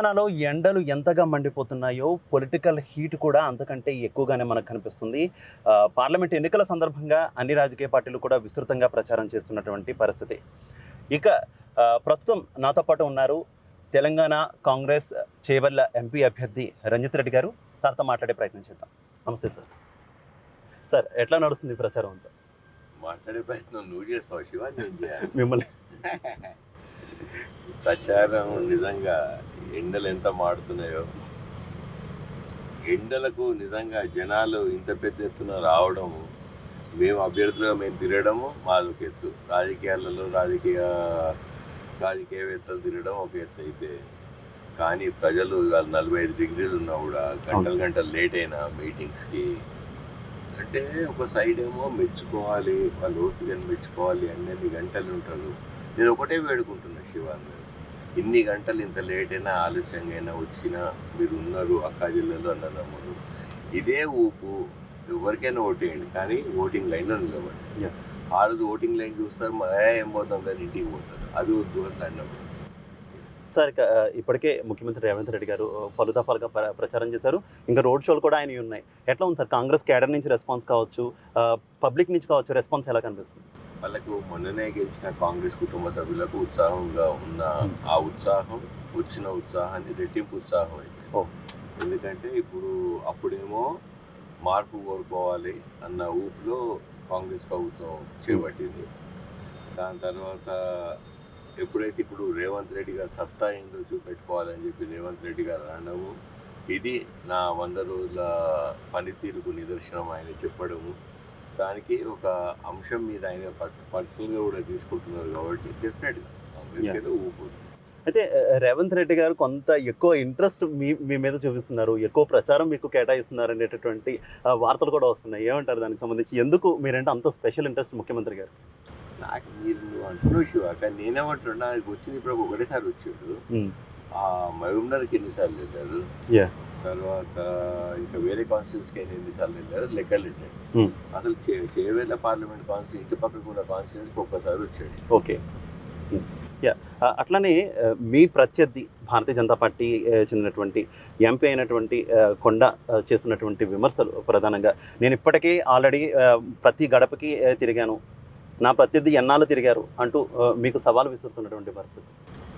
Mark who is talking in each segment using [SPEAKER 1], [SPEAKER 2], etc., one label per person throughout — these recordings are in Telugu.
[SPEAKER 1] తెలంగాణలో ఎండలు ఎంతగా మండిపోతున్నాయో పొలిటికల్ హీట్ కూడా అంతకంటే ఎక్కువగానే మనకు కనిపిస్తుంది. పార్లమెంట్ ఎన్నికల సందర్భంగా అన్ని రాజకీయ పార్టీలు కూడా విస్తృతంగా ప్రచారం చేస్తున్నటువంటి పరిస్థితి. ఇక ప్రస్తుతం నాతో పాటు ఉన్నారు తెలంగాణ కాంగ్రెస్ చేవల్ల ఎంపీ అభ్యర్థి రంజిత్ రెడ్డి గారు. సార్తో మాట్లాడే ప్రయత్నం చేద్దాం. నమస్తే సార్. సార్ ఎట్లా నడుస్తుంది ప్రచారం అంతా?
[SPEAKER 2] మాట్లాడే ప్రయత్నం నువ్వు చేస్తావు శివ
[SPEAKER 1] మిమ్మల్ని
[SPEAKER 2] ప్రచారం నిజంగా ఎండలు ఎంత మాడుతున్నాయో. ఎండలకు నిజంగా జనాలు ఇంత పెద్ద ఎత్తున రావడము మేము అభ్యర్థులుగా మేము తిరగడము మాది ఒక ఎత్తు. రాజకీయాలలో రాజకీయ రాజకీయవేత్తలు తిరగడం ఒక ఎత్తు అయితే. కానీ ప్రజలు ఇవాళ నలభై ఐదు డిగ్రీలు ఉన్నా కూడా గంటలు గంటలు లేట్ అయినా మీటింగ్స్కి అంటే ఒక సైడ్ ఏమో మెచ్చుకోవాలి వాళ్ళు ఓపికని మెచ్చుకోవాలి అన్ని గంటలు ఉంటారు. నేను ఒకటే వేడుకుంటున్నా శివాన్ని ఇన్ని గంటలు ఇంత లేట్ అయినా ఆలస్యంగా అయినా వచ్చినా మీరు ఉన్నారు అక్కా జిల్లాలో అన్నదమ్ములు ఇదే ఊపు ఎవరికైనా ఓటేయండి కానీ ఓటింగ్ లైన్లో నిలబడి. ఆ రోజు ఓటింగ్ లైన్ చూస్తారు మా ఏ పోతాం కానీ ఇంటికి పోతారు. అది అన్నప్పుడు
[SPEAKER 1] సార్ ఇప్పటికే ముఖ్యమంత్రి రేవంత్ రెడ్డి గారు పలు దఫాలుగా ప్ర- ప్రచారం చేశారు. ఇంకా రోడ్ షోలు కూడా ఆయన ఉన్నాయి. ఎట్లా ఉంది సార్? కాంగ్రెస్ కేడర్ నుంచి రెస్పాన్స్ కావచ్చు పబ్లిక్ నుంచి కావచ్చు రెస్పాన్స్ ఎలా కనిపిస్తుంది?
[SPEAKER 2] వాళ్ళకు మొన్ననే గెలిచిన కాంగ్రెస్ కుటుంబ సభ్యులకు ఉత్సాహంగా ఉన్న ఆ ఉత్సాహం వచ్చిన ఉత్సాహాన్ని రెట్టింపు ఉత్సాహం అయింది
[SPEAKER 1] ఓ.
[SPEAKER 2] ఎందుకంటే ఇప్పుడు అప్పుడేమో మార్పు కోరుకోవాలి అన్న ఊపులో కాంగ్రెస్ ప్రభుత్వం చేపట్టింది. దాని తర్వాత ఎప్పుడైతే ఇప్పుడు రేవంత్ రెడ్డి గారు సత్తా ఏందో చూపెట్టుకోవాలని చెప్పి రేవంత్ రెడ్డి గారు అనడము ఇది నా వంద రోజుల పనితీరుకు నిదర్శనం ఆయన చెప్పడము. దానికి ఒక అంశం మీద ఆయన పర్సనల్గా కూడా తీసుకుంటున్నారు కాబట్టి డెఫినెట్గా కాంగ్రెస్
[SPEAKER 1] Yeah.
[SPEAKER 2] ఏదో ఊపు
[SPEAKER 1] అయితే రేవంత్ రెడ్డి గారు కొంత ఎక్కువ ఇంట్రెస్ట్ మీ మీ మీద చూపిస్తున్నారు ఎక్కువ ప్రచారం మీకు కేటాయిస్తున్నారు అనేటటువంటి వార్తలు కూడా వస్తున్నాయి. ఏమంటారు దానికి సంబంధించి? ఎందుకు మీరంటే అంత స్పెషల్ ఇంట్రెస్ట్ ముఖ్యమంత్రి గారు?
[SPEAKER 2] నాకు మీరు నువ్వు అంటున్నావు శివ కానీ నేనేమంటున్నా నాకు వచ్చింది ఇప్పుడు ఒకటేసారి వచ్చాడు. ఆ మహబూబ్నగర్కి ఎన్నిసార్లు వెళ్ళారు. తర్వాత ఇంకా వేరే కాన్స్టిట్యూన్స్కి ఎన్నిసార్లు వెళ్ళారు? లెక్కలు వెళ్ళాడు. అసలు చేవేళ్ళ పార్లమెంట్ కాన్స్టిట్యూన్ ఇంటి పక్కకు ఉన్న కాన్స్టిట్యూన్స్కి ఒక్కసారి వచ్చాడు.
[SPEAKER 1] ఓకే. యా అట్లానే మీ ప్రత్యర్థి భారతీయ జనతా పార్టీ చెందినటువంటి ఎంపీ అయినటువంటి కొండ చేస్తున్నటువంటి విమర్శలు ప్రధానంగా. నేను ఇప్పటికీ ఆల్రెడీ ప్రతి గడపకి తిరిగాను. నా ప్రత్యర్థి ఎన్నాళ్ళు తిరిగారు అంటూ మీకు సవాలు విసురుతున్నటువంటి పరిస్థితి.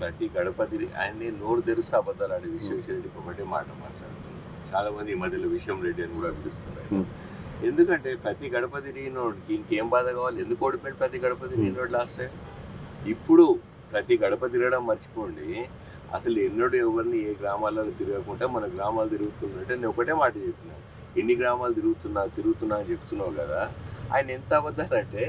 [SPEAKER 2] ప్రతి గడప తిరిగి ఆయన్ని నోరు తెరిస్తే అబద్ధాలు ఆడే విశ్వేశ్వరరెడ్డికి ఒకటే మాట మాట్లాడుతున్నారు చాలా మంది ఈ మధ్యలో విషయం రెడ్డి అని కూడా పిలుస్తున్నారు. ఎందుకంటే ప్రతి గడప తిరిగినోడికి ఇంకేం బాధ కావాలి? ఎందుకు ఓడిపోయాడు ప్రతి గడప తిరిగినోడు లాస్ట్ టైం ఇప్పుడు ప్రతి గడప తిరగడం మర్చిపోండి. అసలు ఎన్నడూ ఎవరిని ఏ గ్రామాలలో తిరగకుండా మన గ్రామాలు తిరుగుతున్నట్టే నేను ఒకటే మాట చెప్పిన. ఎన్ని గ్రామాలు తిరుగుతున్నా తిరుగుతున్నా అని చెప్తున్నావు కదా. ఆయన ఎంత అబద్ధాలంటే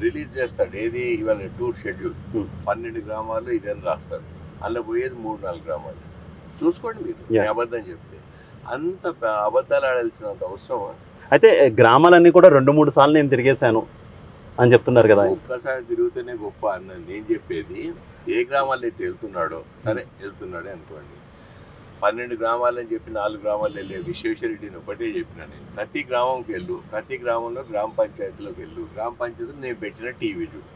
[SPEAKER 2] రిలీజ్ చేస్తాడు. ఏది? ఇవాళ టూర్ షెడ్యూల్.
[SPEAKER 1] Hmm.
[SPEAKER 2] పన్నెండు గ్రామాలు ఇదని రాస్తాడు. అందులో పోయేది మూడు నాలుగు గ్రామాలు. చూసుకోండి మీరు. నేను అబద్ధం చెప్తే. అంత అబద్ధాలు ఆడాల్సినంత అవసరం
[SPEAKER 1] అయితే గ్రామాలన్నీ కూడా రెండు మూడు సార్లు నేను తిరిగేశాను అని చెప్తున్నారు కదా.
[SPEAKER 2] ఒక్కసారి తిరుగుతూనే గొప్ప అన్న నేను చెప్పేది. ఏ గ్రామాల్లో అయితే వెళ్తున్నాడో సరే వెళ్తున్నాడే అనుకోండి. పన్నెండు గ్రామాలని చెప్పి నాలుగు గ్రామాలు వెళ్ళే విశ్వేశ్వరరెడ్డిని ఒకటే చెప్పిన నేను. ప్రతి గ్రామంకి వెళ్ళు. ప్రతి గ్రామంలో గ్రామ పంచాయతీలోకి వెళ్ళు. గ్రామ పంచాయతీలో నేను పెట్టిన టీవీ చూడు.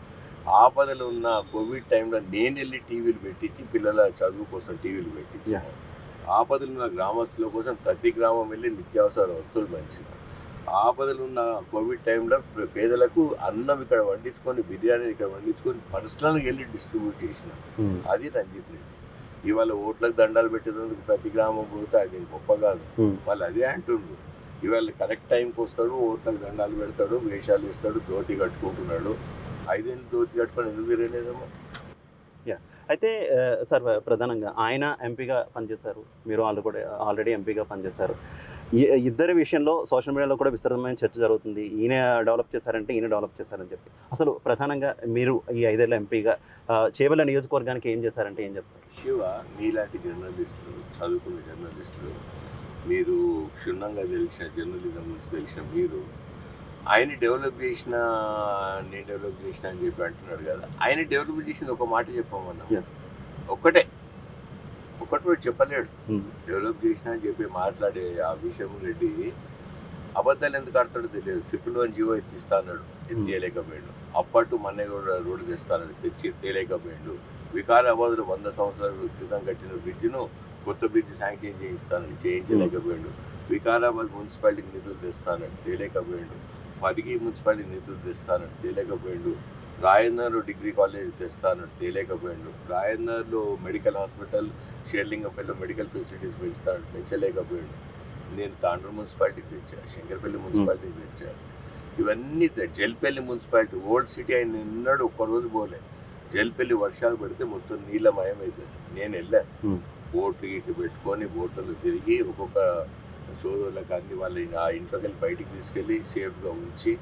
[SPEAKER 2] ఆపదలు ఉన్న కోవిడ్ టైంలో నేను వెళ్ళి టీవీలు పెట్టించి పిల్లల చదువు కోసం టీవీలు పెట్టించి. ఆపదలు ఉన్న గ్రామస్తుల కోసం ప్రతి గ్రామం వెళ్ళి నిత్యావసర వస్తువులు పంచిన. ఆపదలు ఉన్న కోవిడ్ టైంలో పేదలకు అన్నం ఇక్కడ వండించుకొని బిర్యానీ ఇక్కడ వండించుకొని పర్సనల్గా వెళ్ళి డిస్ట్రిబ్యూట్ చేసిన.
[SPEAKER 1] ఉమ్,
[SPEAKER 2] అది రంజిత్ రెడ్డి. ఇవాళ ఓట్లకు దండాలు పెట్టేందుకు ప్రతి గ్రామం పోతే అది గొప్ప కాదు. వాళ్ళు అదే అంటుండ్రు. ఇవాళ కరెక్ట్ టైంకి వస్తాడు ఓట్లకు దండాలు పెడతాడు వేషాలు ఇస్తాడు ధోతి కట్టుకుంటున్నాడు. ఐదేళ్ళు ధోతి కట్టుకొని ఎందుకు తిరగలేదమ్మా?
[SPEAKER 1] అయితే ఆ, సార్ ప్రధానంగా ఆయన ఎంపీగా పనిచేశారు. మీరు వాళ్ళు కూడా ఆల్రెడీ ఎంపీగా పనిచేశారు. ఇద్దరి విషయంలో సోషల్ మీడియాలో కూడా విస్తృతమైన చర్చ జరుగుతుంది. ఈయన డెవలప్ చేశారంటే ఈయన డెవలప్ చేశారని చెప్పి. అసలు ప్రధానంగా మీరు ఈ ఐదేళ్ళ ఎంపీగా చేవెళ్ళ నియోజకవర్గానికి ఏం చేశారంటే ఏం చెప్తారు?
[SPEAKER 2] శివ మీలాంటి జర్నలిస్టులు చదువుకున్న జర్నలిస్టులు మీరు క్షుణ్ణంగా తెలిసిన జర్నలిజం నుంచి తెలిసిన మీరు ఆయన డెవలప్ చేసిన నేను డెవలప్ చేసిన అని చెప్పి అంటున్నాడు కదా. ఆయన డెవలప్ చేసింది ఒక మాట చెప్పమన్నా. ఒక్కటే ఒక్కటి కూడా చెప్పలేడు.
[SPEAKER 1] ఉమ్,
[SPEAKER 2] డెవలప్ చేసిన అని చెప్పి మాట్లాడే ఆ విషయం రెడ్డి అబద్ధాలు ఎందుకు ఆడతాడో తెలియదు. ట్రిపుల్ వన్ జీవో ఎత్తిస్తా అన్నాడు. ఎత్తియలేకపోయాడు. అప్పట్టు మన్నయ్య కూడా రోడ్డు తెస్తానని తెచ్చి తేలేకపోయాడు వికారాబాద్లో వంద సంవత్సరాల క్రితం కట్టిన బ్రిడ్జ్ను కొత్త బ్రిడ్జ్ శాంక్షన్ చేయిస్తానని చేయించలేకపోయాడు. వికారాబాద్ మున్సిపాలిటీకి నిధులు తెస్తానని తేలేకపోయాడు. పరిగి మున్సిపాలిటీ నిధులు తెస్తానని తేలేకపోయాడు. రాయన్నర్ డిగ్రీ కాలేజ్ తెస్తానని తేలేకపోయాడు. రాయన్నర్లో మెడికల్ హాస్పిటల్ షేర్లింగపల్లిలో మెడికల్ ఫెసిలిటీస్ పెంచుతాను పెంచలేకపోయాడు. నేను తాండ్రు మున్సిపాలిటీకి తెచ్చా శంకరపల్లి మున్సిపాలిటీకి తెచ్చా ఇవన్నీ జల్పల్లి మున్సిపాలిటీ ఓల్డ్ సిటీ ఆయన నిన్నాడు ఒక్కరోజు పోలే. జల్పల్లి వర్షాలు పడితే మొత్తం నీళ్ళమయం అవుతుంది నేను వెళ్ళాను. బోట్లు ఇటు పెట్టుకొని బోట్లలో తిరిగి ఒక్కొక్క సోదరులకు అన్ని వాళ్ళ ఆ ఇంట్లోకి వెళ్ళి బయటికి తీసుకెళ్ళి సేఫ్గా ఉంచి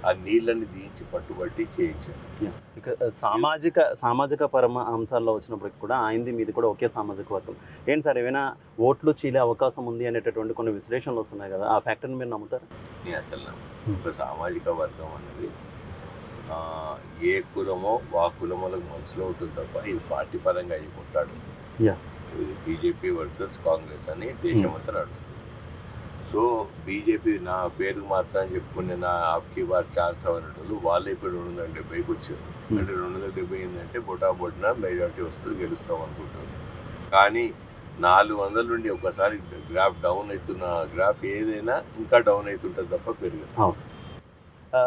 [SPEAKER 2] ఆ నీళ్ళని దించి పట్టుబట్టి చేయించాను.
[SPEAKER 1] ఇక సామాజిక సామాజిక పరమ అంశాల్లో వచ్చినప్పటికి కూడా ఆయనది మీది కూడా ఒకే సామాజిక వర్గం. ఏంటి సార్ ఏమైనా ఓట్లు చీలే అవకాశం ఉంది అనేటటువంటి కొన్ని విశ్లేషణలు వస్తున్నాయి కదా ఆ ఫ్యాక్టర్ని మీరు నమ్ముతారు?
[SPEAKER 2] నేను అసలు. ఒక సామాజిక వర్గం అన్నది ఆ, ఏ కులమో ఆ కులములకు మనసులో ఉంటుంది తప్ప ఇది పార్టీ పరంగా అయ్యి
[SPEAKER 1] Yeah.
[SPEAKER 2] ఇది బీజేపీ వర్సెస్ కాంగ్రెస్ అని దేశమంతా నడుస్తుంది. సో బీజేపీ నా పేరు మాత్రం చెప్పుకునే నా ఆప్కి బార్ చార్ సవరణలు వాళ్ళు ఇప్పుడు రెండు వందల డెబ్బైకి వచ్చారు.
[SPEAKER 1] Hmm.
[SPEAKER 2] అంటే రెండు వందల డెబ్బై ఏంటంటే బొటా బొట్టిన మెజార్టీ వస్తుంది గెలుస్తాం అనుకుంటారు. కానీ నాలుగు వందల నుండి ఒకసారి గ్రాఫ్ డౌన్ అవుతున్న గ్రాఫ్ ఏదైనా ఇంకా డౌన్ అవుతుంటుంది తప్ప పెరగదు.
[SPEAKER 1] ఆ,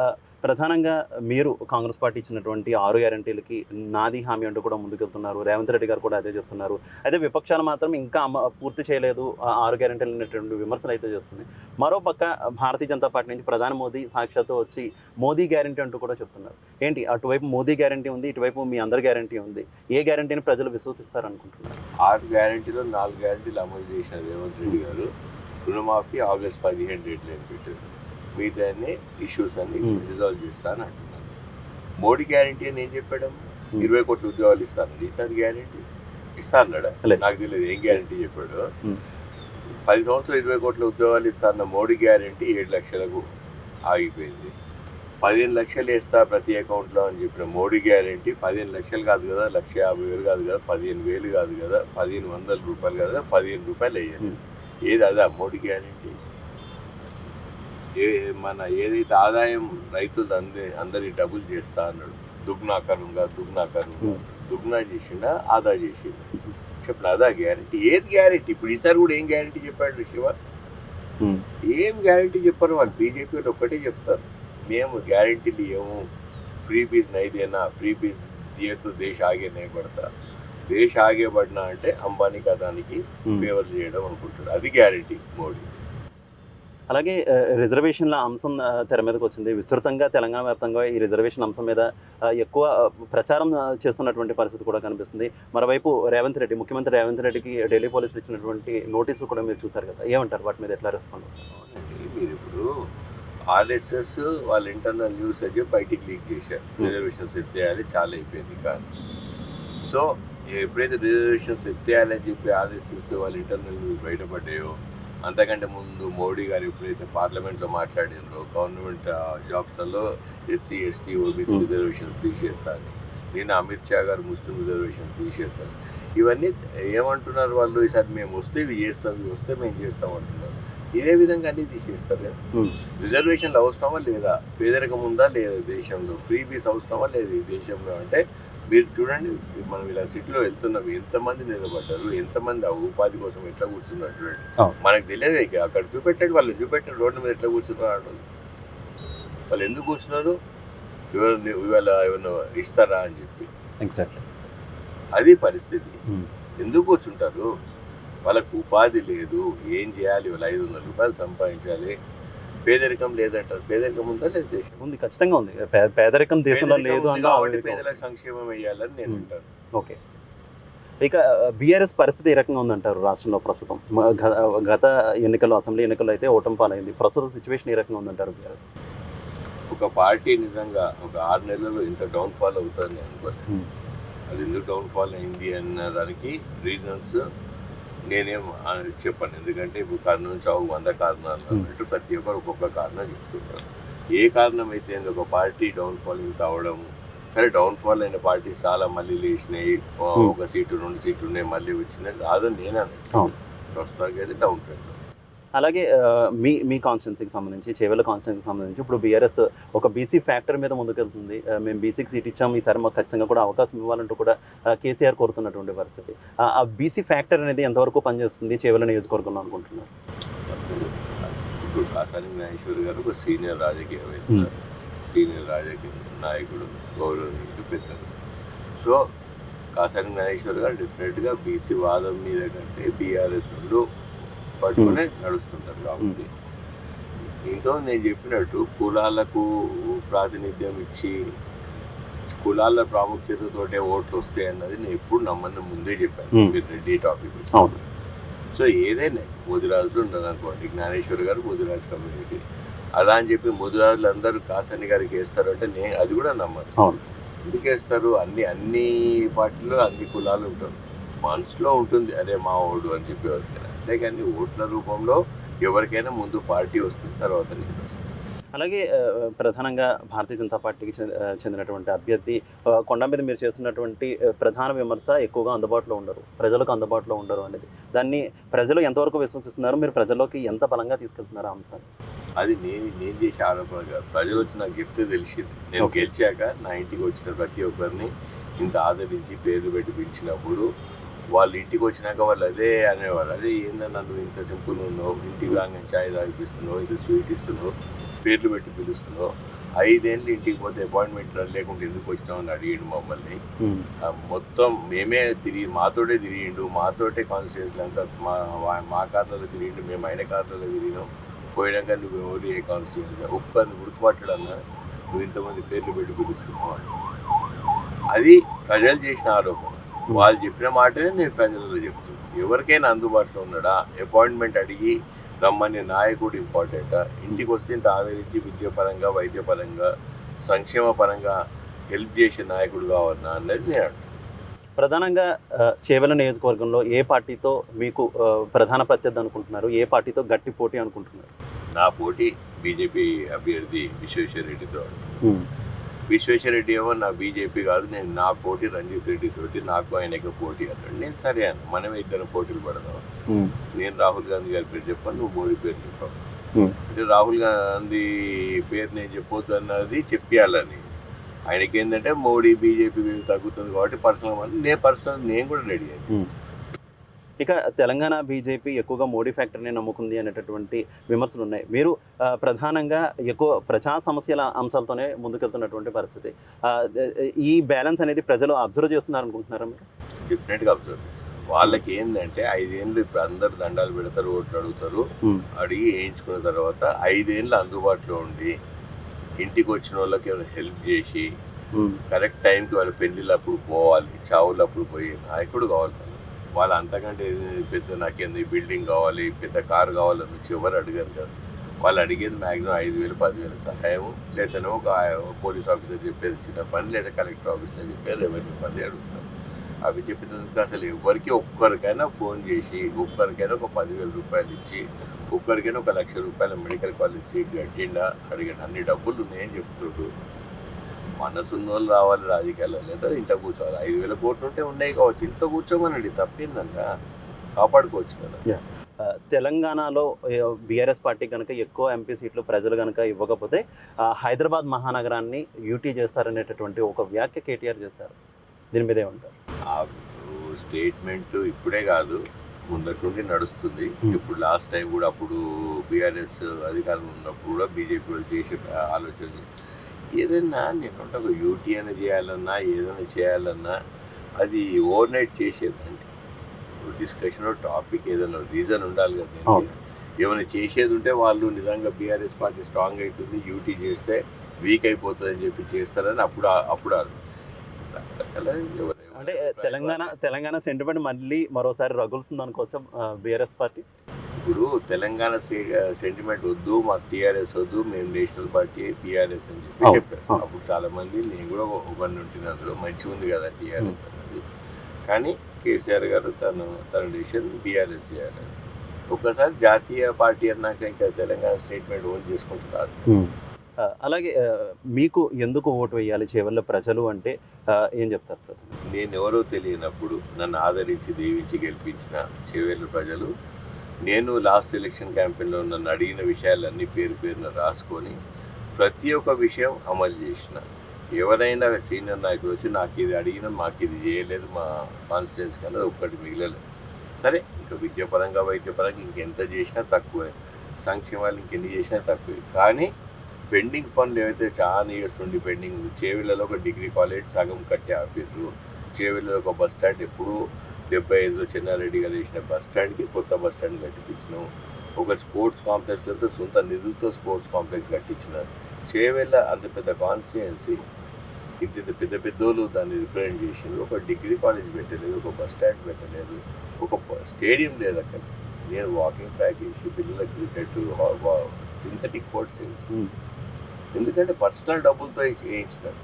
[SPEAKER 1] ప్రధానంగా మీరు కాంగ్రెస్ పార్టీ ఇచ్చినటువంటి ఆరు గ్యారంటీలకి నాది హామీ అంటూ కూడా ముందుకెళ్తున్నారు. రేవంత్ రెడ్డి గారు కూడా అదే చెప్తున్నారు. అయితే విపక్షాలు మాత్రం ఇంకా పూర్తి చేయలేదు. ఆ ఆరు గ్యారంటీలు అనేటువంటి విమర్శలు అయితే చేస్తున్నాయి. మరోపక్క భారతీయ జనతా పార్టీ నుంచి ప్రధాని మోదీ సాక్షాత్తు వచ్చి మోదీ గ్యారంటీ అంటూ కూడా చెప్తున్నారు. ఏంటి? అటువైపు మోదీ గ్యారంటీ ఉంది ఇటువైపు మీ అందరి గ్యారంటీ ఉంది. ఏ గ్యారంటీని ప్రజలు విశ్వసిస్తారు అనుకుంటున్నారు
[SPEAKER 2] ఆరు గ్యారంటీలో నాలుగు గ్యారంటీలు అమలు చేశారు రేవంత్ రెడ్డి గారు. రుణమాఫీ ఆగస్ట్ పదిహేను డేట్లు అని పెట్టారు? మిగతా ఇష్యూస్ అన్ని
[SPEAKER 1] Hmm.
[SPEAKER 2] రిజాల్వ్ చేస్తాను అంటున్నారు మోడీ గ్యారంటీ అని ఏం చెప్పాడు
[SPEAKER 1] Hmm.
[SPEAKER 2] ఇరవై కోట్ల ఉద్యోగాలు ఇస్తాను ఈసారి గ్యారంటీ ఇస్తా అన్నాడా. నాకు తెలియదు ఏం గ్యారంటీ చెప్పాడు
[SPEAKER 1] Hmm.
[SPEAKER 2] పది సంవత్సరాలు ఇరవై కోట్ల ఉద్యోగాలు ఇస్తా అన్న మోడీ గ్యారంటీ ఏడు లక్షలకు ఆగిపోయింది పదిహేను లక్షలు వేస్తా ప్రతి అకౌంట్లో అని చెప్పిన మోడీ గ్యారంటీ పదిహేను లక్షలు కాదు కదా లక్ష యాభై వేలు కాదు కదా పదిహేను వేలు కాదు కదా పదిహేను వందల రూపాయలు కాదు కదా పదిహేను రూపాయలు వేయాలి
[SPEAKER 1] Hmm.
[SPEAKER 2] ఏది అదా మోడీ గ్యారంటీ ఏ మన ఏదైతే ఆదాయం రైతులు అంది అందరి డబుల్ చేస్తా అన్నాడు. దుగ్నాకరంగా దుగ్నాకరంగా. దుగ్నా చేసిండా ఆదా చేసిండా. చెప్పిన అదా గ్యారంటీ. ఏది గ్యారంటీ? ఇప్పుడు ఈసారి కూడా ఏం గ్యారంటీ చెప్పాడు శివ. ఏం గ్యారంటీ చెప్పారు? వాళ్ళు బీజేపీ వాళ్ళు ఒక్కటే చెప్తారు. మేము గ్యారంటీలు ఏమో ఫ్రీ బీజ్ నైదేనా ఫ్రీ బీజ్ దియతో దేశ ఆగే నే పడతా. దేశ ఆగే పడినా అంటే అంబానీ కథానికి. ఫేవర్ చేయడం అనుకుంటాడు. అది గ్యారంటీ మోడీ.
[SPEAKER 1] అలాగే రిజర్వేషన్ల అంశం తెర మీదకి వచ్చింది. విస్తృతంగా తెలంగాణ వ్యాప్తంగా ఈ రిజర్వేషన్ అంశం మీద ఎక్కువ ప్రచారం చేస్తున్నటువంటి పరిస్థితి కూడా కనిపిస్తుంది. మరోవైపు రేవంత్ రెడ్డి ముఖ్యమంత్రి రేవంత్ రెడ్డికి ఢిల్లీ పోలీసులు ఇచ్చినటువంటి నోటీసులు కూడా మీరు చూసారు కదా. ఏమంటారు? వాటి మీద ఎట్లా రెస్పాండ్
[SPEAKER 2] మీరు ఇప్పుడు ఆర్ఎస్ఎస్ వాళ్ళ ఇంటర్నల్ న్యూస్ అని చెప్పి బయటికి లీక్ చేశారు. రిజర్వేషన్స్ ఎత్తేయాలి చాలా అయిపోయింది కానీ సో ఎప్పుడైతే రిజర్వేషన్స్ ఎత్తేయాలని చెప్పి ఆర్ఎస్ఎస్ వాళ్ళ ఇంటర్నల్ న్యూస్ బయటపడ్డాయో అంతకంటే ముందు మోడీ గారు ఎప్పుడైతే పార్లమెంట్లో మాట్లాడినారో గవర్నమెంట్ జాబ్స్లలో SC ST OBC
[SPEAKER 1] Hmm.
[SPEAKER 2] Reservations తీసేస్తాను నిన్న అమిత్ షా గారు ముస్లిం రిజర్వేషన్స్ తీసేస్తారు. ఇవన్నీ ఏమంటున్నారు వాళ్ళు? ఈసారి మేము వస్తే ఇవి చేస్తాం ఇవి వస్తే మేము చేస్తాం అంటున్నారు. ఇదే విధంగా అన్ని తీసేస్తారు కదా? రిజర్వేషన్లు అవసరమా లేదా? పేదరికం ఉందా లేదా దేశంలో? ఫ్రీ బీస్ అవసరమా లేదా ఈ దేశంలో? అంటే మీరు చూడండి మనం ఇలా సిటీలో వెళ్తున్నాం ఎంతమంది నిలబడ్డారు ఎంతమంది ఆ ఉపాధి కోసం ఎట్లా కూర్చున్నారు చూడండి. మనకు తెలియదు అక్కడ చూపెట్టాడు వాళ్ళు చూపెట్టాడు రోడ్డు మీద ఎట్లా కూర్చున్నారు వాళ్ళు వాళ్ళు ఎందుకు కూర్చున్నారు? ఇవాళ ఏమన్నా ఇస్తారా అని చెప్పి.
[SPEAKER 1] ఎగ్జాక్ట్లీ
[SPEAKER 2] అది పరిస్థితి. ఎందుకు కూర్చుంటారు? వాళ్ళకు ఉపాధి లేదు ఏం చేయాలి? వాళ్ళు ఐదు వందల రూపాయలు సంపాదించాలి. పేదరికం లేదంటారు. పేదరికం ఉందా లేదు దేశం?
[SPEAKER 1] ఉంది ఖచ్చితంగా ఉంది. పేదరికం దేశంలో లేదు
[SPEAKER 2] కాబట్టి. పేదలకు సంక్షేమం వేయాలని నేను. అంటాను.
[SPEAKER 1] ఓకే. ఇక బీఆర్ఎస్ పరిస్థితి ఏ రకంగా ఉందంటారు రాష్ట్రంలో ప్రస్తుతం? గత ఎన్నికల్లో అసెంబ్లీ ఎన్నికల్లో అయితే ఓటమి పాలైంది. ప్రస్తుత సిచ్యువేషన్ ఏ రకంగా ఉందంటారు బీఆర్ఎస్?
[SPEAKER 2] ఒక పార్టీ నిజంగా ఒక ఆరు నెలల్లో ఇంత డౌన్ ఫాల్ అవుతుందని నేను అనుకోలేదు. అది ఎందుకు డౌన్ ఫాల్ అయింది అన్న దానికి రీజన్స్ నేనేం చెప్పను ఎందుకంటే ఇప్పుడు కర్నూలు చావు వంద కారణాలు
[SPEAKER 1] Hmm.
[SPEAKER 2] అన్నట్టు ప్రతి ఒక్కరు ఒక్కొక్క కారణం చెప్తుంటారు ఏ కారణం అయితే ఒక పార్టీ డౌన్ ఫాల్ ఇంత అవడం సరే డౌన్ ఫాల్ అయిన పార్టీ చాలా మళ్ళీ లేచినాయి
[SPEAKER 1] Hmm.
[SPEAKER 2] ఒక సీటు రెండు సీట్లు ఉన్నాయి మళ్ళీ వచ్చిందని రాదని నేను
[SPEAKER 1] అవును.
[SPEAKER 2] ప్రస్తుతానికి అయితే డౌన్ ట్రెండ్
[SPEAKER 1] అలాగే మీ మీ కాన్స్టిట్యున్సీకి సంబంధించి చేవెల కాన్స్టిట్యున్సీకి సంబంధించి ఇప్పుడు బీఆర్ఎస్ ఒక బీసీ ఫ్యాక్టర్ మీద ముందుకెళ్తుంది. మేము బీసీకి సీట్ ఇచ్చాం ఈసారి మాకు ఖచ్చితంగా కూడా అవకాశం ఇవ్వాలంటూ కూడా కేసీఆర్ కోరుతున్నటువంటి పరిస్థితి. ఆ, బీసీ ఫ్యాక్టర్ అనేది ఎంతవరకు పనిచేస్తుంది చేవెల నియోజకవర్గంలో అనుకుంటున్నారు?
[SPEAKER 2] ఇప్పుడు కాసాని గారు ఒక సీనియర్ రాజకీయవేత్త. సీనియర్ రాజకీయ నాయకుడు గౌరవనీయుడు పెద్దలు. సో కాసాని జ్ఞానేశ్వర్ గారు డెఫినెట్గా బీసీ వాదం మీద కంటే బీఆర్ఎస్ పట్టుకునే నడుస్తుంటారు కాబట్టి. దీంతో నేను చెప్పినట్టు కులాలకు ప్రాతినిధ్యం ఇచ్చి కులాల ప్రాముఖ్యతతోటే ఓట్లు వస్తాయి అన్నది నేను ఎప్పుడు నమ్మని ముందే చెప్పాను. మీరు రెడ్డి టాపిక్ సో ఏదైనా ముదిరాజులు ఉండదు అనుకోండి జ్ఞానేశ్వర్ గారు ముదిరాజు కమ్యూనిటీ. అలా అని చెప్పి ముదిరాజులు అందరూ కాసని గారికి వేస్తారు అంటే నేను అది కూడా నమ్మను. ఎందుకు వేస్తారు? అన్ని అన్ని పార్టీలో అన్ని కులాలు ఉంటారు. మనసులో ఉంటుంది అరే మా ఓడు అని చెప్పి ఎవరికైనా అంతేగాని ఓట్ల రూపంలో ఎవరికైనా ముందు పార్టీ వస్తుంది తర్వాత నేను వస్తుంది.
[SPEAKER 1] అలాగే ప్రధానంగా భారతీయ జనతా పార్టీకి చెందినటువంటి అభ్యర్థి కొండ మీద మీరు చేస్తున్నటువంటి ప్రధాన విమర్శ ఎక్కువగా అందుబాటులో ఉండరు ప్రజలకు అందుబాటులో ఉండరు అనేది. దాన్ని ప్రజలు ఎంతవరకు విశ్వసిస్తున్నారు మీరు ప్రజల్లోకి ఎంత బలంగా తీసుకెళ్తున్నారు ఆ అంశాన్ని?
[SPEAKER 2] అది నేను నేను చేసే ఆరోపణ కాదు. ప్రజలు వచ్చి నాకు చెప్తే తెలిసింది. నేను. గెలిచాక నా ఇంటికి వచ్చిన ప్రతి ఒక్కరిని ఇంత ఆదరించి పేర్లు పెట్టి పిలిచినప్పుడు వాళ్ళ ఇంటికి వచ్చినాక వాళ్ళు అదే అనేవారు అదే ఏందన్నా నువ్వు ఇంత సింపుల్ ఉన్నావు ఇంటికి రాగానే ఛాయ్ తాగిపిస్తున్నావు ఇంత స్వీట్ ఇస్తున్నావు పేర్లు పెట్టి పిలుస్తున్నావు. ఐదేళ్ళు ఇంటికి పోతే అపాయింట్మెంట్ లేకుండా ఎందుకు వచ్చినావు అని అడిగిండు మమ్మల్ని. మొత్తం మేమే తిరిగి మాతోటే తిరిగిండు. మాతోటే కాన్స్టిట్యూన్సీ అంతా మా మా కార్లలో తిరిగిండు. మేము ఆయన కార్లలో తిరిగినాం. పోయినాక నువ్వు ఎవరు ఏ కాన్స్టిట్యూన్సీ ఒక్కరిని గుర్తుపట్టడన్నా నువ్వు ఇంతమంది పేర్లు పెట్టి పిలుస్తున్నావు. అది ప్రజలు చేసిన ఆరోపణ. వాళ్ళు చెప్పిన మాటనే నేను ప్రజలలో చెప్తున్నాను ఎవరికైనా అందుబాటులో ఉన్నాడా? అపాయింట్మెంట్ అడిగి రమ్మనే నాయకుడు ఇంపార్టెంటా? ఇంటికి వస్తే ఇంత ఆదరించి విద్యాపరంగా వైద్యపరంగా సంక్షేమ పరంగా హెల్ప్ చేసే నాయకుడు కావాలన్నా అన్నది నేను అంటున్నాను.
[SPEAKER 1] ప్రధానంగా చేవెల నియోజకవర్గంలో ఏ పార్టీతో మీకు ప్రధాన ప్రత్యర్థి అనుకుంటున్నారు? ఏ పార్టీతో గట్టి పోటీ అనుకుంటున్నారు?
[SPEAKER 2] నా పోటీ బీజేపీ అభ్యర్థి విశ్వేశ్వరరెడ్డితో. విశ్వేశ్వరరెడ్డి ఏమో నా బీజేపీ కాదు నేను నా పోటీ రంజిత్ రెడ్డి తోటి నాకు ఆయనకి పోటీ అన్నాడు. నేను సరే అన్న మనమే ఇద్దరు పోటీలు పడదాం. నేను రాహుల్ గాంధీ గారి పేరు చెప్పాను నువ్వు మోడీ పేరు చెప్పావు. అంటే రాహుల్ గాంధీ పేరు నేను చెప్పొద్దు అన్నది చెప్పాలని. ఆయనకి ఏంటంటే మోడీ బీజేపీ తగ్గుతుంది కాబట్టి పర్సనల్ నేను పర్సనల్ నేను కూడా రెడీ అయ్యాను
[SPEAKER 1] ఇక తెలంగాణ బీజేపీ ఎక్కువగా మోడీ ఫ్యాక్టర్ని నమ్ముకుంది అనేటటువంటి విమర్శలు ఉన్నాయి మీరు ప్రధానంగా ఎక్కువ ప్రజా సమస్యల అంశాలతోనే ముందుకెళ్తున్నటువంటి పరిస్థితి. ఈ బ్యాలెన్స్ అనేది ప్రజలు అబ్జర్వ్ చేస్తున్నారు అనుకుంటున్నారా మీరు
[SPEAKER 2] డిఫరెంట్గా అబ్జర్వ్ చేస్తాను వాళ్ళకి ఏంటంటే ఐదేళ్ళు ఇప్పుడు అందరు దండాలు పెడతారు ఓట్లు అడుగుతారు. అడిగి వేయించుకున్న తర్వాత ఐదేళ్ళు అందుబాటులో ఉండి ఇంటికి వచ్చిన వాళ్ళకి ఏమైనా హెల్ప్ చేసి కరెక్ట్ టైంకి వాళ్ళ పెళ్ళిళ్ళప్పుడు పోవాలి చావులప్పుడు పోయి నాయకుడు కావాలి. వాళ్ళు అంతకంటే పెద్ద నాకేంది బిల్డింగ్ కావాలి పెద్ద కారు కావాలని వచ్చి ఎవరు అడిగారు కదా. వాళ్ళు అడిగేది మ్యాక్సిమం ఐదు వేలు పదివేలు సహాయం లేదనే ఒక పోలీస్ ఆఫీసర్ చెప్పేది చిన్న పని లేదా కలెక్టర్ ఆఫీసర్ చెప్పేది రెవెన్యూ పని అడుగుతారు. అవి చెప్పినందుకు అసలు ఎవరికి ఒక్కరికైనా ఫోన్ చేసి ఒక్కరికైనా ఒక పదివేల రూపాయలు ఇచ్చి ఒక్కరికైనా ఒక లక్ష రూపాయల మెడికల్ కాలేజ్ సీట్ కట్టిండా అడిగిన అన్ని డబ్బులు ఉన్నాయని చెప్తుండ్రు. మనసున్న వాళ్ళు రావాలి రాజకీయాల్లో లేదా ఇంట్లో కూర్చోవాలి. ఐదు వేల కోట్లు ఉంటే ఉన్నాయి కావచ్చు. ఇంట్లో కూర్చోమనండి. తప్పిందంట? కాపాడుకోవచ్చు కదా.
[SPEAKER 1] తెలంగాణలో బీఆర్ఎస్ పార్టీ కనుక ఎక్కువ ఎంపీ సీట్లు ప్రజలు కనుక ఇవ్వకపోతే హైదరాబాద్ మహానగరాన్ని యూటీ చేస్తారనేటటువంటి ఒక వ్యాఖ్య కేటీఆర్ చేశారు. దీని మీద ఏమంటారు?
[SPEAKER 2] ఆ స్టేట్మెంట్ ఇప్పుడే కాదు. ముందటి నుండి నడుస్తుంది.
[SPEAKER 1] Hmm.
[SPEAKER 2] ఇప్పుడు లాస్ట్ టైం కూడా అప్పుడు బీఆర్ఎస్ అధికారంలో ఉన్నప్పుడు కూడా బీజేపీ వాళ్ళు చేసే ఆలోచన ఏదైనా నేను ఒక యూటీ అని చేయాలన్నా ఏదైనా చేయాలన్నా అది ఓవర్ నైట్ చేసేదండి డిస్కషన్ టాపిక్ ఏదైనా రీజన్ ఉండాలి కదా. ఏమైనా చేసేది ఉంటే వాళ్ళు నిజంగా బీఆర్ఎస్ పార్టీ స్ట్రాంగ్ అవుతుంది యూటీ చేస్తే వీక్ అయిపోతుంది అని చెప్పి చేస్తారని అప్పుడు అప్పుడు
[SPEAKER 1] అంటే తెలంగాణ తెలంగాణ సెంటిమెంట్ మళ్ళీ మరోసారి రగులుస్తుంది అనుకోవచ్చా బీఆర్ఎస్ పార్టీ?
[SPEAKER 2] ఇప్పుడు తెలంగాణ సెంటిమెంట్ వద్దు మాకు టీఆర్ఎస్ వద్దు మేము నేషనల్ పార్టీ టీఆర్ఎస్ అని చెప్పి చెప్పారు. అప్పుడు చాలా మంది నేను కూడా ఒకరిని ఉంటున్న అందులో మంచిగా ఉంది కదా టీఆర్ఎస్ అన్నది. కానీ కేసీఆర్ గారు తను తన డిసిషన్ బీఆర్ఎస్ చేయాలి. ఒక్కసారి జాతీయ పార్టీ అన్నాక ఇంకా తెలంగాణ స్టేట్మెంట్ ఓన్ చేసుకుంటున్నారు
[SPEAKER 1] అలాగే మీకు ఎందుకు ఓటు వేయాలి? చేవల్ల ప్రజలు అంటే ఏం చెప్తారు
[SPEAKER 2] నేను ఎవరో తెలియనప్పుడు నన్ను ఆదరించి దీవించి గెలిపించిన చేవేళ్ళ ప్రజలు నేను లాస్ట్ ఎలక్షన్ క్యాంపెయిన్లో నన్ను అడిగిన విషయాలన్నీ పేరు పేరున రాసుకొని ప్రతి ఒక్క విషయం అమలు చేసిన. ఎవరైనా సీనియర్ నాయకులు వచ్చి నాకు ఇది అడిగినా మాకు ఇది చేయలేదు మా కాన్స్టిట్యున్సీ కానీ ఒక్కటి మిగిలలేదు. సరే ఇంకా విద్యాపరంగా వైద్యపరంగా ఇంకెంత చేసినా తక్కువే. సంక్షేమాలు ఇంకెన్ని చేసినా తక్కువే. కానీ పెండింగ్ పనులు ఏవైతే చాలా ఇయర్స్ ఉండి పెండింగ్ చేవిళ్ళలో ఒక డిగ్రీ కాలేజ్ సగం కట్టి ఆపేసారు చేవిళ్ళలో ఒక బస్ స్టాండ్ ఎప్పుడు డెబ్బై ఐదులో చెన్నారెడ్డి గారు వేసిన బస్ స్టాండ్కి కొత్త బస్ స్టాండ్ కట్టించినాం ఒక స్పోర్ట్స్ కాంప్లెక్స్ వెళ్తే సొంత నిధులతో స్పోర్ట్స్ కాంప్లెక్స్ కట్టించిన చేవెళ్ళ అంత పెద్ద కాన్స్టిట్యుయెన్సీ ఇంత ఇంత పెద్ద పెద్దోళ్ళు దాన్ని రిప్రజెంట్ చేసిండ్రు. ఒక డిగ్రీ కాలేజ్ పెట్టలేదు ఒక బస్ స్టాండ్ పెట్టలేదు ఒక స్టేడియం లేదు అక్కడ. నేను వాకింగ్ ట్రాక్ చేసి పిల్లల క్రికెట్ సింథటిక్ కోర్ట్స్. ఎందుకంటే పర్సనల్ డబ్బులతో చేయించినారు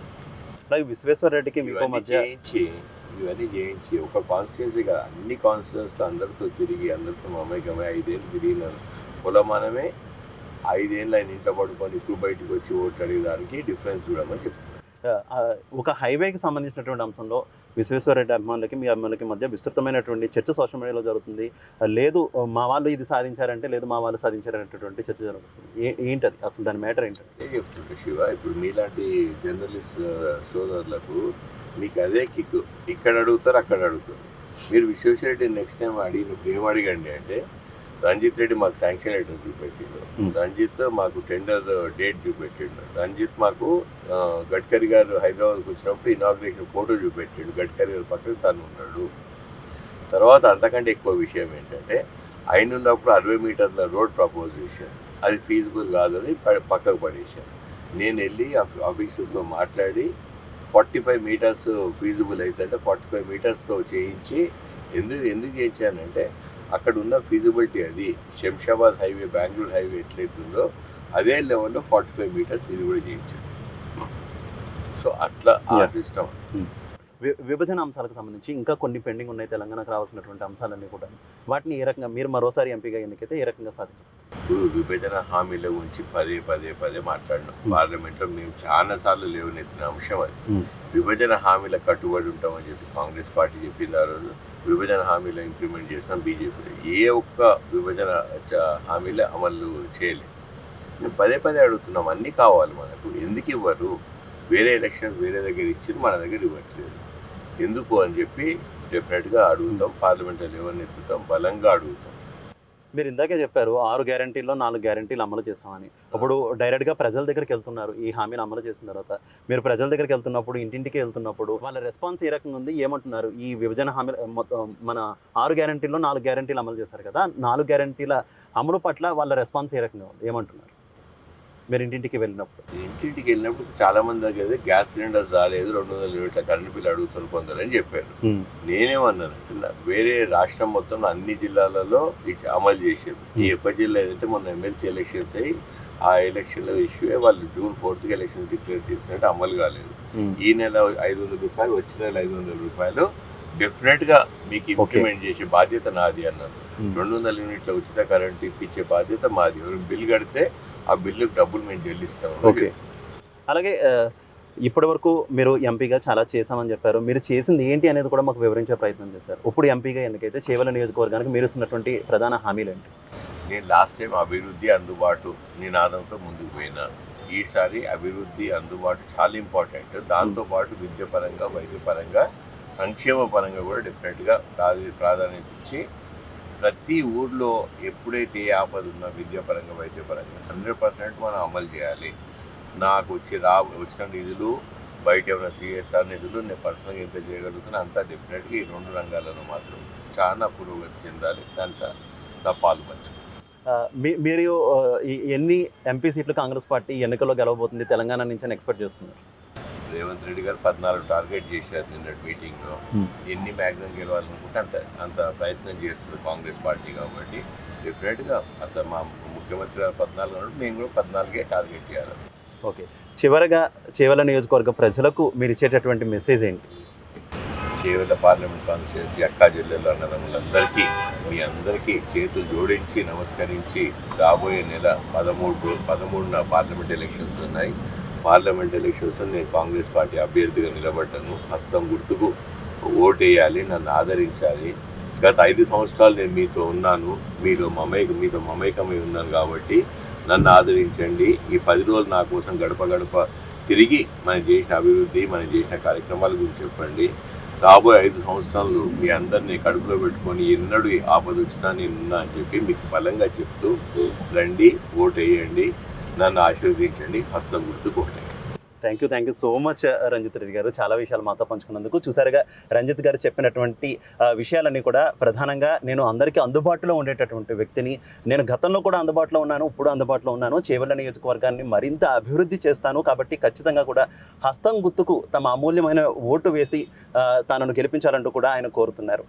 [SPEAKER 1] అలాగే విశ్వేశ్వర రెడ్డికి మధ్య
[SPEAKER 2] చేయించి ఇవన్నీ చేయించి ఒక కాన్స్టిట్యున్సీగా అన్ని కాన్స్టిట్యూన్స్లో అందరితో తిరిగి అందరితో మమేకమై ఐదేళ్ళు తిరిగినాను కులమానమే ఐదేళ్ళు ఆయన ఇంట్లో పడుకొని ఇప్పుడు బయటకు వచ్చి ఓట్లు అడిగేదానికి డిఫరెన్స్ చూడమని చెప్తున్నాను
[SPEAKER 1] ఒక హైవేకి సంబంధించినటువంటి అంశంలో విశ్వేశ్వరరెడ్డి అభిమానులకి మీ అభిమానులకి మధ్య విస్తృతమైనటువంటి చర్చ సోషల్ మీడియాలో జరుగుతుంది. లేదు మా వాళ్ళు ఇది సాధించారంటే లేదు మా వాళ్ళు సాధించారనేటటువంటి చర్చ జరుగుతుంది. ఏంటది? అసలు దాని మ్యాటర్
[SPEAKER 2] ఏంటంటే చెప్తుంటే శివ? ఇప్పుడు మీలాంటి జర్నలిస్ట్ సోదరులకు మీకు అదే కిక్ ఇక్కడ అడుగుతారు అక్కడ అడుగుతారు. మీరు విశ్వేశ్వరరెడ్డి నెక్స్ట్ టైం అడిగినప్పుడు ఏం అడిగండి అంటే రంజిత్ రెడ్డి మాకు శాంక్షన్ లెటర్ చూపెట్టిండు.
[SPEAKER 1] Hmm.
[SPEAKER 2] రంజిత్ మాకు టెండర్ డేట్ చూపెట్టిండు. రంజిత్ మాకు గడ్కరీ గారు హైదరాబాద్కి వచ్చినప్పుడు ఇనాగ్రేషన్ ఫోటో చూపెట్టిండు. గడ్కరీ గారు పక్కకు తను ఉన్నాడు. తర్వాత అంతకంటే ఎక్కువ విషయం ఏంటంటే ఆయన ఉన్నప్పుడు అరవై మీటర్ల రోడ్ ప్రపోజ్ చేశాను అది ఫీజిబుల్ కాదని పక్కకు పడేశాను నేను వెళ్ళి ఆఫ్- ఆఫీసర్తో మాట్లాడి ఫార్టీ ఫైవ్ మీటర్స్ ఫీజిబుల్ అవుతుంటే ఫార్టీ ఫైవ్ మీటర్స్తో చేయించి ఎందుకు ఎందుకు చేయించానంటే అక్కడ ఉన్న ఫీజిబిలిటీ అది. శంషాబాద్ హైవే బెంగళూరు హైవే ఎట్లయితుందో అదే లెవెల్లో ఫార్టీ ఫైవ్ మీటర్స్ ఇది కూడా చేయించాను సో అట్లా ఆ. సిస్టమ్
[SPEAKER 1] విభజన అంశాలకు సంబంధించి ఇంకా కొన్ని పెండింగ్ ఉన్నాయి తెలంగాణకు రావాల్సినటువంటి అంశాలన్నీ కూడా. వాటిని ఏ రకంగా మీరు మరోసారి ఎంపీగా ఎన్నికైతే ఏ రకంగా సాధించారు?
[SPEAKER 2] ఇప్పుడు విభజన హామీల గురించి పదే పదే పదే మాట్లాడినాం. పార్లమెంట్లో మేము చాలా సార్లు లేవనెత్తిన అంశం అది. విభజన హామీల కట్టుబడి ఉంటామని చెప్పి కాంగ్రెస్ పార్టీ చెప్పింది ఆ రోజు విభజన హామీలు ఇంప్లిమెంట్ చేస్తాం బీజేపీ. ఏ ఒక్క విభజన హామీలు అమలు చేయలేదు మేము పదే పదే అడుగుతున్నాం అన్నీ కావాలి మనకు. ఎందుకు ఇవ్వరు? వేరే ఎలక్షన్స్ వేరే దగ్గర ఇచ్చి మన దగ్గర ఇవ్వట్లేదు. ఎందుకు అని చెప్పి డెఫినెట్గా అడుగుతాం పార్లమెంట్లో ఎత్తుతాం. బలంగా అడుగుతాం.
[SPEAKER 1] మీరు ఇందాకే చెప్పారు ఆరు గ్యారంటీల్లో నాలుగు గ్యారంటీలు అమలు చేస్తామని. అప్పుడు డైరెక్ట్గా ప్రజల దగ్గరికి వెళ్తున్నారు ఈ హామీని అమలు చేసిన తర్వాత. మీరు ప్రజల దగ్గరికి వెళ్తున్నప్పుడు ఇంటింటికి వెళ్తున్నప్పుడు వాళ్ళ రెస్పాన్స్ ఏ రకంగా ఉంది ఏమంటున్నారు? ఈ విభజన హామీ మొత్తం మన ఆరు గ్యారంటీల్లో నాలుగు గ్యారంటీలు అమలు చేస్తారు కదా నాలుగు గ్యారంటీల అమలు పట్ల వాళ్ళ రెస్పాన్స్ ఏ రకంగా ఉంది? ఏమంటున్నారు? మీరు ఇంటింటికి వెళ్ళినప్పుడు.
[SPEAKER 2] ఇంటింటికి వెళ్ళినప్పుడు చాలా మంది దగ్గర గ్యాస్ సిలిండర్స్ రాలేదు రెండు వందల యూనిట్ల కరెంట్ బిల్లు అడుగుతారు కొందరు అని చెప్పారు. నేనేమన్నానంటే నా- వేరే రాష్ట్రం మొత్తంలో అన్ని జిల్లాలలో అమలు చేశారు ఈ ఒక్క జిల్లా ఏదంటే మొన్న ఎమ్మెల్సీ ఎలక్షన్స్ అయ్యి ఆ ఎలక్షన్ల ఇష్యూ వాళ్ళు జూన్ ఫోర్త్కి ఎలక్షన్ డిక్లేర్ చేస్తుంటే అమలు కాలేదు. ఈ నెల ఐదు వందల రూపాయలు వచ్చే నెల ఐదు వందల రూపాయలు డెఫినెట్గా మీకు ఇంప్లిమెంట్ చేసే బాధ్యత నాది అన్నారు. రెండు వందల యూనిట్ల ఉచిత కరెంట్ ఇప్పించే బాధ్యత మాది. ఎవరు బిల్ కడితే ఆ బిల్లుకి డబ్బులు మేము చెల్లిస్తాం.
[SPEAKER 1] ఓకే. అలాగే ఇప్పటి వరకు మీరు ఎంపీగా చాలా చేశామని చెప్పారు. మీరు చేసింది ఏంటి అనేది కూడా మాకు వివరించే ప్రయత్నం చేశారు. ఇప్పుడు ఎంపీగా ఎన్నికైతే చేవల నియోజకవర్గానికి మీరు ఇస్తున్నటువంటి ప్రధాన హామీలు ఏంటి?
[SPEAKER 2] నేను లాస్ట్ టైం అభివృద్ధి అందుబాటు నినాదంతో ముందుకు పోయినా. ఈసారి అభివృద్ధి అందుబాటు చాలా ఇంపార్టెంట్ దాంతోపాటు విద్యపరంగా వైద్యపరంగా సంక్షేమ పరంగా కూడా డెఫినెట్గా ప్రాధా ప్రాధాన్యత ఇచ్చి ప్రతి ఊర్లో ఎప్పుడైతే ఏ ఆపద ఉందో విద్యాపరంగా వైద్యపరంగా హండ్రెడ్ పర్సెంట్ మనం అమలు చేయాలి. నాకు వచ్చి రా వచ్చిన నిధులు బయట ఏమైనా సిఎస్ఆర్ నిధులు నేను పర్సనల్గా ఎంత చేయగలుగుతున్నా అంతా డెఫినెట్గా ఈ రెండు రంగాలలో మాత్రం చాలా పురోగతి చెందాలి. దాంట్లో నా పాలు పంచుకుంటాను
[SPEAKER 1] మీ మీరు ఎన్ని ఎంపీ సీట్లు కాంగ్రెస్ పార్టీ ఎన్నికల్లో గెలవబోతుంది తెలంగాణ నుంచి ఎక్స్పెక్ట్ చేస్తున్నారు?
[SPEAKER 2] రేవంత్ రెడ్డి గారు పద్నాలుగు టార్గెట్ చేశారు నిన్నటి మీటింగ్లో.
[SPEAKER 1] Hmm.
[SPEAKER 2] ఎన్ని మ్యాక్సిమం గెలవాలనుకుంటే అంత అంత ప్రయత్నం చేస్తుంది కాంగ్రెస్ పార్టీ కాబట్టి. డెఫినెట్గా అంత మా ముఖ్యమంత్రి గారు పద్నాలుగు అన్నప్పుడు మేము కూడా పద్నాలుగే టార్గెట్ చేయాలి.
[SPEAKER 1] ఓకే. చివరగా చేవల నియోజకవర్గ ప్రజలకు మీరు ఇచ్చేటటువంటి మెసేజ్ ఏంటి?
[SPEAKER 2] చేవెళ్ళ పార్లమెంట్ కాన్స్టిట్యున్సీ అక్కా జిల్లాలో అన్నదమ్ములందరికీ మీ అందరికీ చేతులు జోడించి నమస్కరించి రాబోయే నెల పదమూడు పదమూడున పార్లమెంట్ ఎలక్షన్స్ ఉన్నాయి. పార్లమెంట్ ఎలక్షన్స్లో నేను కాంగ్రెస్ పార్టీ అభ్యర్థిగా నిలబడ్డాను. హస్తం గుర్తుకు ఓటేయాలి నన్ను ఆదరించాలి. గత ఐదు సంవత్సరాలు నేను మీతో ఉన్నాను. మీలో మమేక మీతో మమేకమై ఉన్నాను కాబట్టి నన్ను ఆదరించండి. ఈ పది రోజులు నా కోసం గడప గడప తిరిగి మనం చేసిన అభివృద్ధి మనం చేసిన కార్యక్రమాల గురించి చెప్పండి. రాబోయే ఐదు సంవత్సరాలు మీ అందరినీ కడుపులో పెట్టుకొని ఎన్నడూ ఆపద వచ్చినా నేను ఉన్నా అని చెప్పి మీకు బలంగా చెప్తూ రండి ఓటు వేయండి నన్ను ఆశీర్వదించండి. హస్తం గుర్తుకు
[SPEAKER 1] thank you thank you so much Ranjith Reddy garu. చాలా విషయాలు మాతో పంచుకున్నందుకు చూసారుగా రంజిత్ గారు చెప్పినటువంటి uh, విషయాలన్నీ కూడా ప్రధానంగా నేను అందరికీ అందుబాటులో ఉండేటటువంటి వ్యక్తిని నేను గతంలో కూడా అందుబాటులో ఉన్నాను ఇప్పుడు అందుబాటులో ఉన్నాను చేవెళ్ళ నియోజకవర్గాన్ని మరింత అభివృద్ధి చేస్తాను కాబట్టి ఖచ్చితంగా కూడా హస్తం గుర్తుకు తమ అమూల్యమైన ఓటు వేసి uh, తనను గెలిపించాలంటూ కూడా ఆయన కోరుతున్నారు.